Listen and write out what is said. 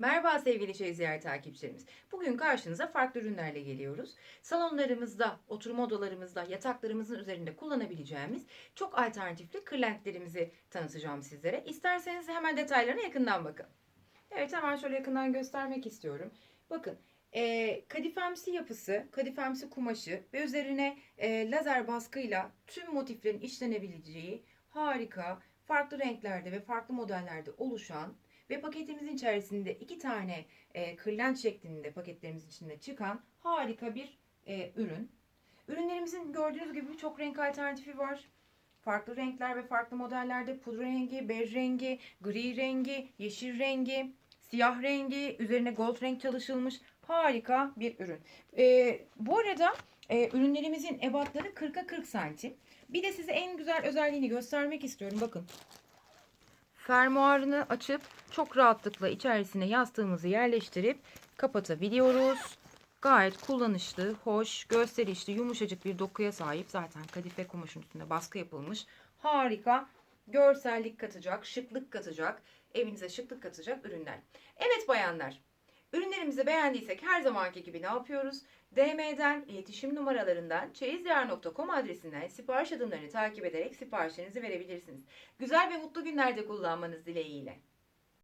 Merhaba sevgili Çeyizyer takipçilerimiz. Bugün karşınıza farklı ürünlerle geliyoruz. Salonlarımızda, oturma odalarımızda, yataklarımızın üzerinde kullanabileceğimiz çok alternatifli kırlentlerimizi tanıtacağım sizlere. İsterseniz hemen detaylarına yakından bakın. Evet hemen şöyle yakından göstermek istiyorum. Bakın e, kadifemsi yapısı, kadifemsi kumaşı ve üzerine e, lazer baskıyla tüm motiflerin işlenebileceği harika, farklı renklerde ve farklı modellerde oluşan ve paketimizin içerisinde iki tane e, kırlent şeklinde paketlerimizin içinde çıkan harika bir e, ürün. Ürünlerimizin gördüğünüz gibi birçok renk alternatifi var. Farklı renkler ve farklı modellerde pudra rengi, bej rengi, gri rengi, yeşil rengi, siyah rengi, üzerine gold renk çalışılmış harika bir ürün. E, bu arada e, ürünlerimizin ebatları 40'a 40 santim. Bir de size en güzel özelliğini göstermek istiyorum. Bakın fermuarını açıp çok rahatlıkla içerisine yastığımızı yerleştirip kapatabiliyoruz. Gayet kullanışlı, hoş, gösterişli, yumuşacık bir dokuya sahip. Zaten kadife kumaşın üstünde baskı yapılmış. Harika, görsellik katacak, şıklık katacak, evinize şıklık katacak ürünler. Evet bayanlar, ürünlerimizi beğendiysek her zamanki gibi ne yapıyoruz? DM'den, iletişim numaralarından, çeyizyar.com adresinden sipariş adımlarını takip ederek siparişlerinizi verebilirsiniz. Güzel ve mutlu günlerde kullanmanız dileğiyle.